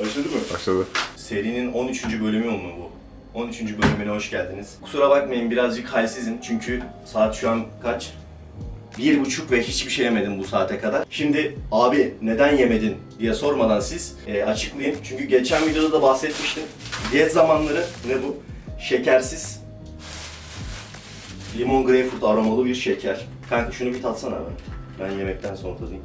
Başladı mı? Başladı. Serinin 13. bölümü mü bu? 13. bölümüne hoş geldiniz. Kusura bakmayın birazcık halsizim çünkü saat şu an kaç? Bir buçuk ve hiçbir şey yemedim bu saate kadar. Şimdi abi neden yemedin diye sormadan siz e, açıklayın. Çünkü geçen videoda da bahsetmiştim. Diyet zamanları ne bu? Şekersiz limon greyfurt aromalı bir şeker. Kanka şunu bir tatsana abi. Ben yemekten sonra tadayım.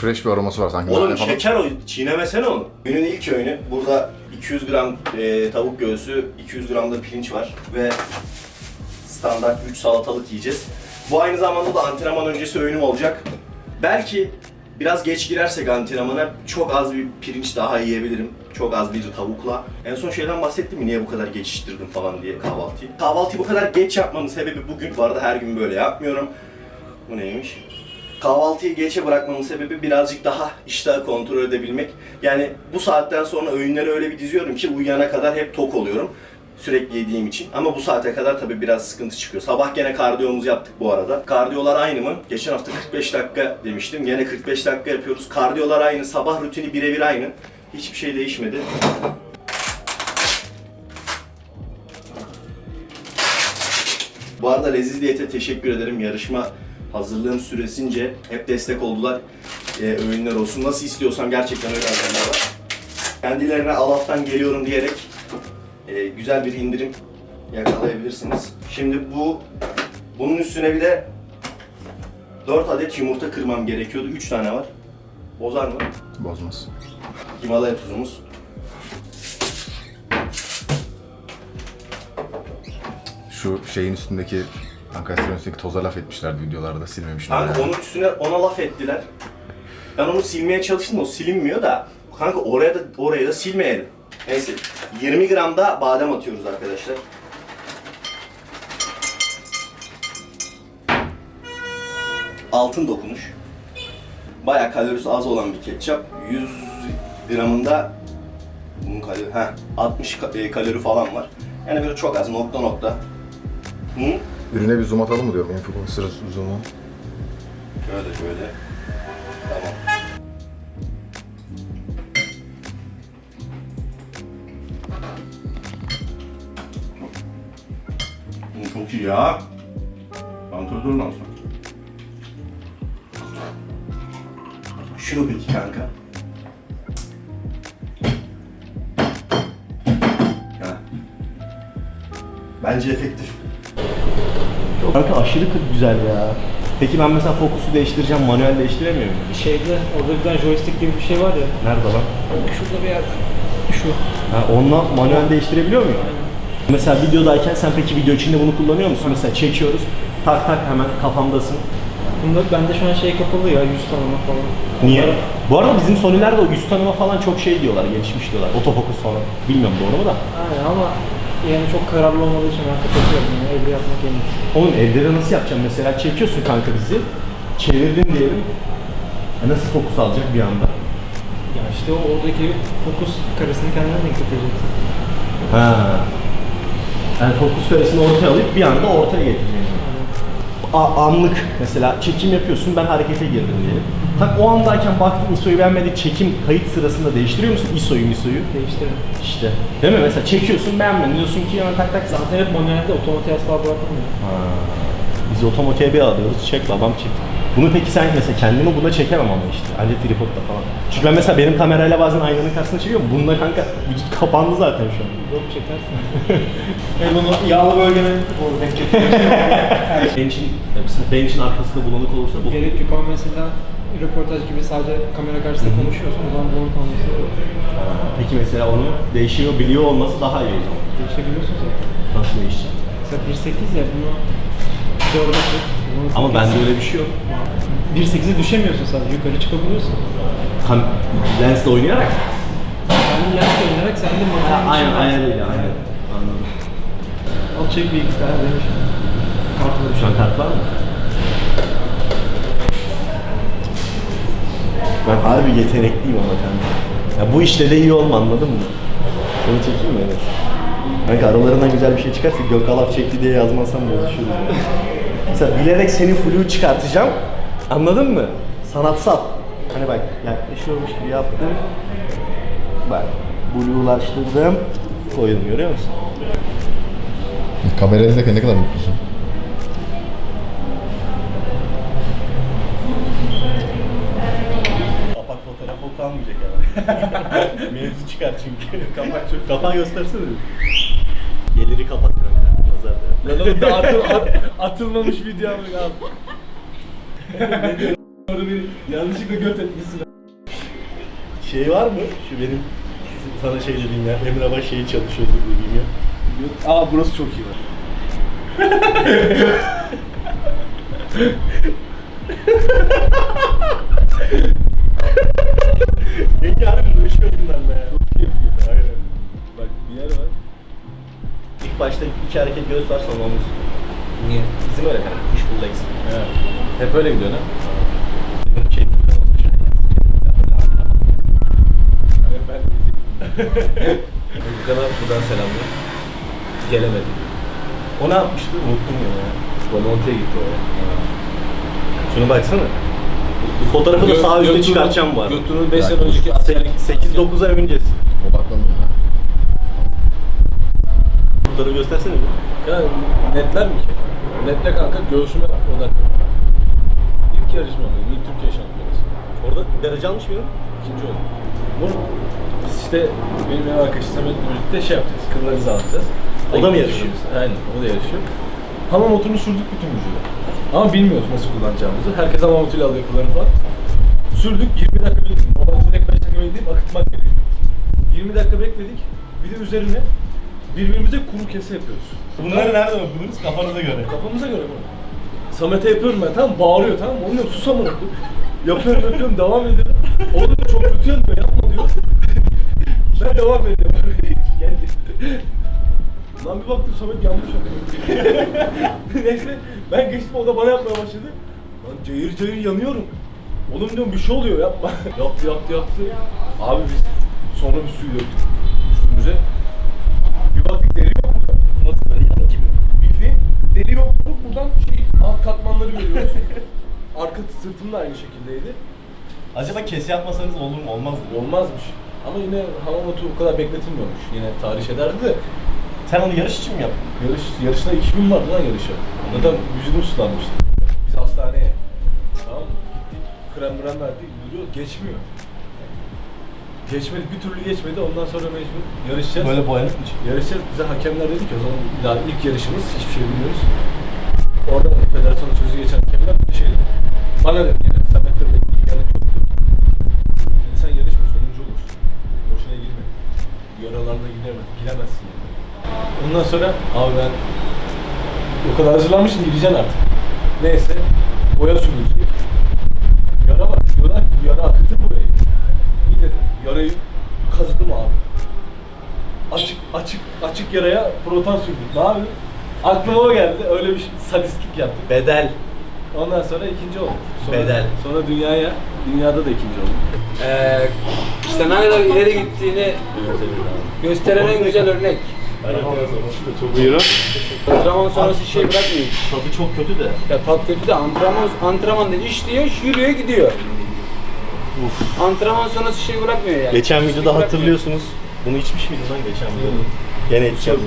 Fresh bir aroması var sanki. Oğlum Nane falan. şeker o, çiğnemesene onu. Günün ilk öğünü. Burada 200 gram e, tavuk göğsü, 200 gram da pirinç var ve standart 3 salatalık yiyeceğiz. Bu aynı zamanda da antrenman öncesi öğünüm olacak. Belki biraz geç girersek antrenmana çok az bir pirinç daha yiyebilirim. Çok az bir tavukla. En son şeyden bahsettim mi niye bu kadar geçiştirdim falan diye kahvaltıyı. Kahvaltıyı bu kadar geç yapmamın sebebi bugün. Bu arada her gün böyle yapmıyorum. Bu neymiş? Kahvaltıyı geçe bırakmamın sebebi birazcık daha iştahı kontrol edebilmek. Yani bu saatten sonra öğünleri öyle bir diziyorum ki uyuyana kadar hep tok oluyorum. Sürekli yediğim için. Ama bu saate kadar tabii biraz sıkıntı çıkıyor. Sabah gene kardiyomuzu yaptık bu arada. Kardiyolar aynı mı? Geçen hafta 45 dakika demiştim. Gene 45 dakika yapıyoruz. Kardiyolar aynı. Sabah rutini birebir aynı. Hiçbir şey değişmedi. Bu arada Leziz Diyet'e teşekkür ederim. Yarışma hazırlığım süresince hep destek oldular. Ee, öğünler olsun. Nasıl istiyorsam gerçekten öyle hazırlıyorlar. Kendilerine Alaf'tan geliyorum diyerek e, güzel bir indirim yakalayabilirsiniz. Şimdi bu bunun üstüne bir de 4 adet yumurta kırmam gerekiyordu. 3 tane var. Bozar mı? Bozmaz. Himalaya tuzumuz. Şu şeyin üstündeki Ankara üstündeki toza laf etmişlerdi videolarda silmemişler. Kanka onun üstüne ona laf ettiler. Ben onu silmeye çalıştım o silinmiyor da. Kanka oraya da oraya da silmeyelim. Neyse 20 gram da badem atıyoruz arkadaşlar. Altın dokunuş. Baya kalorisi az olan bir ketçap. 100 gramında bunun kalori, heh, 60 ka- e, kalori falan var. Yani böyle çok az nokta nokta. Hı? Ürüne bir zoom atalım mı diyorum influencer zoom'u. Şöyle şöyle. Tamam. Bu Çok iyi ya. Antrenör nasıl? Şunu peki kanka. Ha. Bence efektif. Kanka aşırı güzel ya. Peki ben mesela fokusu değiştireceğim, manuel değiştiremiyor muyum? Şeyde orada bir tane joystick gibi bir şey var ya. Nerede lan? Şurada bir yerde. Şu. Ha, onunla manuel değiştirebiliyor muyum? Mesela videodayken sen peki video içinde bunu kullanıyor musun? Mesela çekiyoruz, tak tak hemen kafamdasın. Bunda bende şu an şey kapalı ya yüz tanıma falan. Niye? Bu arada bizim Sony'lerde o yüz tanıma falan çok şey diyorlar, gelişmiş diyorlar. Otofokus falan. Bilmiyorum doğru mu da. Aynen ama yani çok kararlı olmadığı için ben kapatıyorum yani elde yapmak en iyisi. Oğlum evde de nasıl yapacağım? Mesela çekiyorsun kanka bizi, çevirdin diyelim. E Nasıl fokus alacak bir anda? Ya işte o oradaki fokus karesini kendine denk getireceksin. Ha. Yani fokus karesini ortaya alıp bir anda ortaya getireceğim. A- anlık mesela çekim yapıyorsun ben harekete girdim diyelim. Tak o andayken baktın ISO'yu beğenmedik çekim kayıt sırasında değiştiriyor musun ISO'yu ISO'yu? Değiştirin. İşte. Değil mi? Mesela çekiyorsun beğenmedin diyorsun ki hemen tak tak zaten. Hep manuelde otomatiğe asla bırakmıyor. Ha. Biz otomatiğe bir alıyoruz. Çek babam çek. Bunu peki sen mesela kendimi buna çekemem ama işte. Anca tripodla falan. Çünkü ben mesela benim kamerayla bazen aynanın karşısına çekiyorum. Bununla kanka vücut kapandı zaten şu an. Yok çekersin. Ve bunu yağlı bölgene doğru denk mesela benim için arkasında bulanık olursa bu Gerek yok ama mesela röportaj gibi sadece kamera karşısında konuşuyorsun. O zaman bulanık olması Peki mesela onu değişiyor, biliyor olması daha iyi o zaman. değişebiliyorsun zaten. Nasıl değişecek? Mesela 1.8 ya bunu 4'e çek. bunu Ama 8. bende öyle bir şey yok. 1.8'e düşemiyorsun sadece yukarı çıkabiliyorsun. Kam lensle oynayarak. Sen de lens oynayarak sen de makinenin aynen, aynen öyle, aynen. Anladım. Al çek bir iki tane demiş. Kartla Şu an kart var mı? Ben harbi yetenekliyim ama kanka. Ya bu işte de iyi olma anladın mı? Bunu çekeyim mi? Evet. Kanka aralarından güzel bir şey çıkarsa Gökalaf çekti diye yazmazsam bozuşuruz. ya. Mesela bilerek senin flu çıkartacağım. Anladın mı? Sanatsal. Hani bak yaklaşıyormuş gibi yaptım. Bak blue'laştırdım. Koydum görüyor musun? Kameraya izlerken ne kadar mutlusun. Mevzu çıkar çünkü. Kapak çok. Kapağı göstersene. Geliri kapat kanka. Nazar değer. Lan oğlum da atıl, at, atılmamış video abi abi. Orada bir yanlışlıkla göt etmişsin. Şey var mı? Şu benim sana şey dediğim ya. Emre Baş şeyi çalışıyordu dediğim ya. Aa burası çok iyi var. Yenge harbi uğraşıyor bunlarla ya. Çok iyi yapıyor. Aynen. Bak bir yer var. İlk başta iki hareket göğüs var sonra omuz. Niye? Bizim öyle kanka. Push pull legs. He. Hep öyle gidiyor ha. Benim şey Furkan olmuş. Hani ben Bu kadar buradan selamlar. Gelemedi. O ne yapmıştı? Unuttum ya. Bomonti'ye gitti o. Şuna baksana. Bu fotoğrafı da sağ üstte çıkartacağım bu arada. Götünün 5 sene önceki askerlik 8-9 ay öncesi. Odaklanmıyor ha. Fotoğrafı göstersene bir. Kanka netler mi ki? Netle kanka göğsüme odaklı. İlk yarışmam benim, ilk Türkiye şampiyonası. Orada derece almış mıydın? İkinci oldum. Bunu biz işte benim ev arkadaşım Samet'le birlikte şey yapacağız, kırlarızı alacağız. O da mı yarışıyor? Aynen, o da yarışıyor. Hamam motorunu sürdük bütün vücuda. Ama bilmiyoruz nasıl kullanacağımızı. Herkes hamam motoruyla alıyor kıllarını falan. Sürdük, 20 dakika bekledik. Normalde direkt 5 dakika bekleyip akıtmak gerekiyor. 20 dakika bekledik. Bir de üzerine birbirimize kuru kese yapıyoruz. Bunları nereden okudunuz? Kafanıza göre. Kafamıza göre bu. Samet'e yapıyorum ben tamam bağırıyor tamam mı? Oğlum sus amına koyayım. Yapıyorum yapıyorum devam ediyorum. Oğlum çok kötü yanıyor yapma diyor. ben devam ediyorum. Geldi. Lan bir baktım Samet yanlış yapıyor. Neyse ben geçtim o da bana yapmaya başladı. Lan cayır cayır yanıyorum. Oğlum diyorum bir şey oluyor yapma. yaptı yaptı yaptı. Abi biz sonra bir suyu döktük üstümüze. Bir baktık deri yok burada. Nasıl böyle yanık gibi? Bildiğin deri yok. Buradan şey alt katmanları görüyoruz. Arka sırtım da aynı şekildeydi. Acaba kese yapmasanız olur mu? Olmaz mı? Olmazmış. Ama yine hava notu o kadar bekletilmiyormuş. Yine tarih ederdi de Sen onu yarış için mi yaptın? yarış, yarışta 2000 vardı lan yarışa. Zaten vücudum sulanmıştı. Biz hastaneye. Tamam mı? Gittik. Krem mrem verdik. Yürüyoruz. Geçmiyor. Geçmedi. Bir türlü geçmedi. Ondan sonra mecbur yarışacağız. Böyle boyanık mı çıktı? Yarışacağız. Bize hakemler dedi ki o zaman daha ilk yarışımız. Hiçbir şey bilmiyoruz. Orada federasyonun sözü geçen hakemler bir şey dedi. Bana dedi Ondan sonra abi ben o kadar hazırlanmışım gideceğim artık. Neyse boya sürülecek. Yara var. Diyorlar ki yara akıtır burayı. İyi dedim. Yarayı kazıdım abi. Açık açık açık yaraya proton sürdük. Ne yapayım? Aklıma o geldi. Öyle bir sadistlik yaptık. Bedel. Ondan sonra ikinci oldum. Sonra, Bedel. Sonra dünyaya, dünyada da ikinci oldum. Ee, işte ne kadar ileri gittiğini gösteren en güzel örnek. Buyurun. Antrenman sonrası şey bırakmıyor. Tadı çok kötü de. Ya tat kötü de antrenman, antrenmanda işliyor, yürüyor gidiyor. Antrenman sonrası şey bırakmıyor yani. Geçen Şey videoda bırakmıyor. hatırlıyorsunuz. Bunu içmiş miydin lan geçen videoda? Gene içeceğim.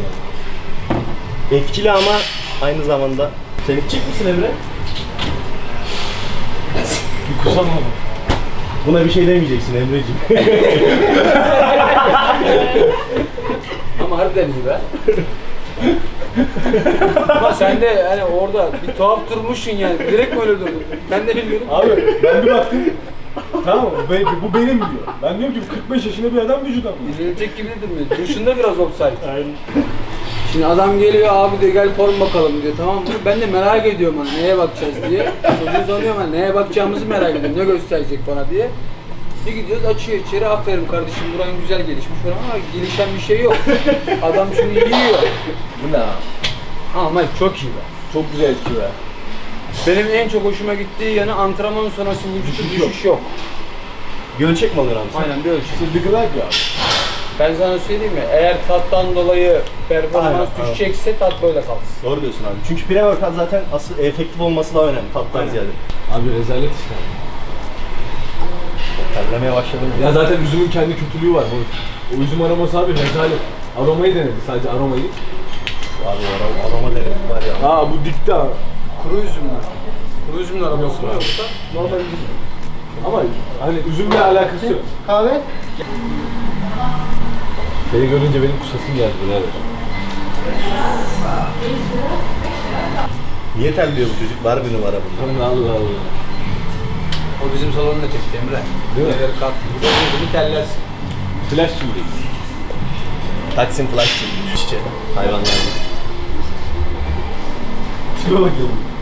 Etkili ama aynı zamanda. Sen içecek misin Emre? Bir kusam ama. Buna bir şey demeyeceksin Emre'ciğim. Ama harbiden iyi be. Ama sen de hani orada bir tuhaf durmuşsun yani. Direkt mi öyle durdun? Ben de bilmiyorum. Abi ben bir baktım. tamam mı? Be- bu benim diyor. Ben diyorum ki bu 45 yaşında bir adam vücuda mı? Yenilecek gibi de durmuyor. Duruşunda biraz offside. Aynen. Şimdi adam geliyor abi de gel form bakalım diyor tamam mı? Ben de merak ediyorum hani neye bakacağız diye. Çocuğu soruyorum hani neye bakacağımızı merak ediyorum. Ne gösterecek bana diye. Bir gidiyoruz açıyor içeri aferin kardeşim buran güzel gelişmiş falan ama gelişen bir şey yok. Adam şunu yiyor. Bu ne abi? Ama çok iyi be. Çok güzel etki be. Benim en çok hoşuma gittiği yanı antrenman sonrası vücutta düşüş yok. Gölçek mi alıyorsun abi sen? Aynen bir ölçü. Sırdı kadar ya. Ben sana söyleyeyim mi? Eğer tattan dolayı performans Aynen, aynen. düşecekse tat böyle kalsın. Doğru diyorsun abi. Çünkü pre-workout zaten asıl efektif olması daha önemli. Tattan ziyade. Abi rezalet işte. Yemeye başladım. Ya zaten üzümün kendi kötülüğü var. Bu. O üzüm aroması abi rezalet. Aromayı denedi sadece aromayı. Abi aroma, aroma denedik var ya. Aa bu dikti ha. Kuru üzüm mü? Kuru üzümün aroması mı yoksa? Normal üzüm. Ama hani üzümle alakası yok. Kahve? Seni görünce benim kusasım geldi birader. Niye terliyor bu çocuk? Var bir numara bunda. Allah Allah. O bizim salonun etekti Emre. Değil mi? Neleri kalktı. Bir de bir tellersin. Flash şimdi. Taksim Flash Çiçeği. Hayvanlar. Tipe bakıyorum. O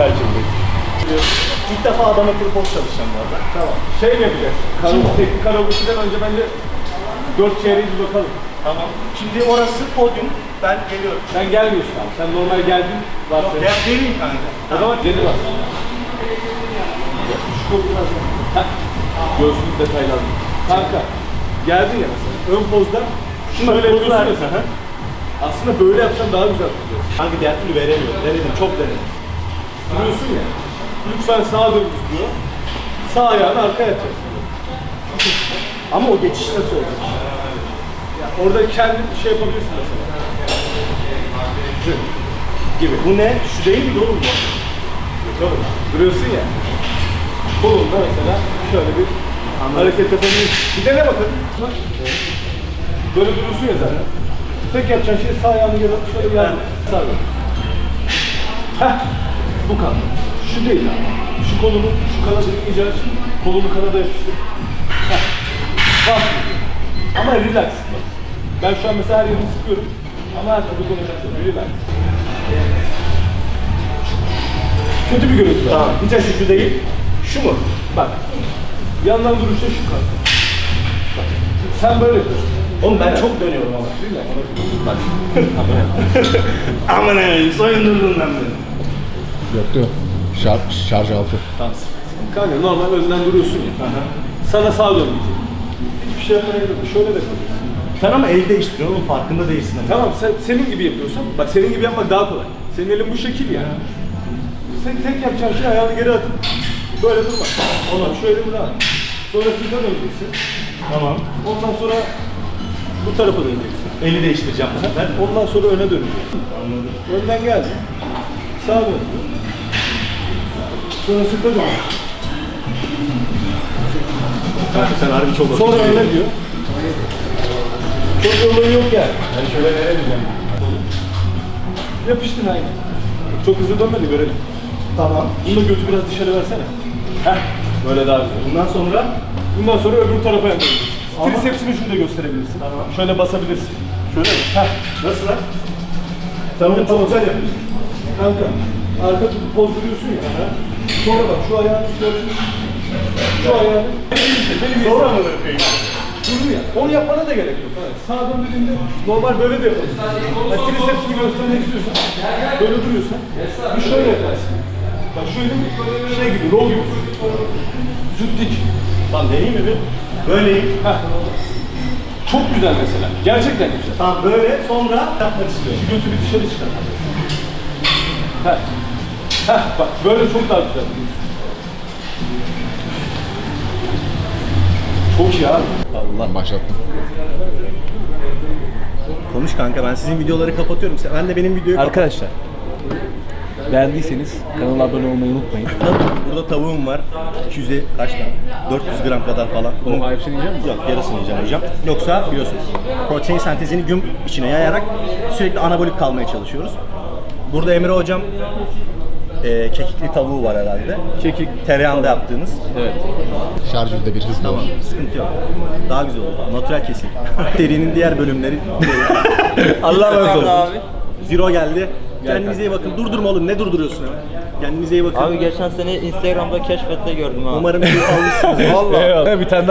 belki bunu. İlk defa adam akıllı post çalışacağım bu arada. Tamam. Şey mi yapacağız? Karaoke, teknik karaoke'den önce bence dört çeyreği bir bakalım. Tamam. Şimdi orası podyum. Ben geliyorum. Sen gelmiyorsun abi. Sen normal geldin. Varsın. Gel geleyim kanka. O zaman geri bas. Çok biraz. Heh. Göğsünü detaylandı. Kanka geldin ya mesela ön pozda şöyle yapıyorsun ya sen. Aslında böyle yapsan daha güzel duruyor. Kanka diğer türlü veremiyorum. Denedim, çok denedim. Duruyorsun ya. Lütfen sağa dön diyor. Sağ ayağını arkaya atacaksın. Ama o geçiş nasıl olacak? Ya orada kendin şey yapabilirsin mesela. Zın gibi. Bu ne? Şu değil mi oğlum bu? Yok oğlum, Duruyorsun ya. Kolunda mesela şöyle bir hareket yapabilirsin. Bir dene bakalım. Bak. Böyle duruyorsun ya zaten. Tek yapacağın şey sağ ayağını geri şöyle bir yardım. Sağ ayağını. Heh. Bu kan. Şu değil abi. Şu kolunu, şu kanada aç. Kolunu kanada yapıştır. Heh. Bas. Ama relax. Bak. Ben şu an mesela her yerini sıkıyorum. Ama her türlü konuşuyorum. Relax. Kötü bir görüntü. Tamam. Hiç açıcı değil. Şu mu? Bak. Yandan duruşta şu. Bak. Sen böyle yapıyorsun. Oğlum ben çok dönüyorum ama. Bak. Aman ne? Soyundurdun lan beni. Yok yok. Şarj, şarj altı. Tamam. Kanka normal önden duruyorsun ya. Sana sağa dön diyecek. Hiçbir şey yapmaya gerek yok. Şöyle de kalıyorsun. Sen ama el değiştiriyorsun oğlum farkında değilsin ama. Tamam sen senin gibi yapıyorsan, bak senin gibi yapmak daha kolay. Senin elin bu şekil ya. Sen tek yapacağın şey ayağını geri atıp böyle durma. Şu elimi rahat. Sonra sırta döneceksin. Tamam. Ondan sonra bu tarafa döneceksin. Eli değiştireceğim bu sefer. Ondan sonra öne döneceksin. Anladım. Önden geldi. Sağa dön. Sonra sırta dön. Kanka sen harbi çok Sonra öne diyor. Çok olayı yok yani. Ben şöyle veremeyeceğim. Yapıştın aynı. Çok hızlı dönme de görelim. Tamam. Bunu da götü biraz dışarı versene. Heh. Böyle daha güzel. Bundan sonra Bundan sonra öbür tarafa yönlendireceksin. Trisepsini şurada gösterebilirsin. Tamam. Şöyle basabilirsin. şöyle mi? Heh. Nasıl lan? Onu çok güzel yapıyorsun. Kanka, arka tutup pozduruyorsun ya. Sonra bak şu ayağını şöyle, şu ayağını, Sonra mı yapayım? Durdu ya. Onu yapmana da gerek yok. Evet. Sağa dön dediğinde normal böyle de yaparsın. Yani trisepsini göstermek istiyorsan, böyle duruyorsan, bir şöyle yaparsın. Bak şöyle şey gibi, rol gibi. Züttik. Tamam deneyeyim mi bir? Böyleyim. Heh. Çok güzel mesela. Gerçekten güzel. Tamam böyle sonra yapmak istiyorum. Şu götü bir dışarı çıkar. Heh. Heh bak böyle çok daha güzel. Çok iyi abi. Allah. Başlattım. Konuş kanka ben sizin videoları kapatıyorum. Ben de benim videoyu Arkadaşlar beğendiyseniz kanala abone olmayı unutmayın. Burada tavuğum var. 200'e kaç tane? 400 gram kadar falan. Bunun hepsini yiyecek misin? Yok yarısını yiyeceğim hocam. Yoksa biliyorsun protein sentezini gün içine yayarak sürekli anabolik kalmaya çalışıyoruz. Burada Emre hocam e, kekikli tavuğu var herhalde. Kekik. Tereyağında yaptığınız. Evet. Şarj yüzde bir hızlı Tamam olur. sıkıntı yok. Daha güzel olur. Natural kesim. Serinin diğer bölümleri. Allah'a emanet olun. abi. Zero geldi. Kendinize iyi bakın. Durdurma oğlum. Ne durduruyorsun hemen? Kendinize iyi bakın. Abi geçen sene Instagram'da keşfette gördüm abi. Umarım keyif almışsınız. Vallahi. Bir tane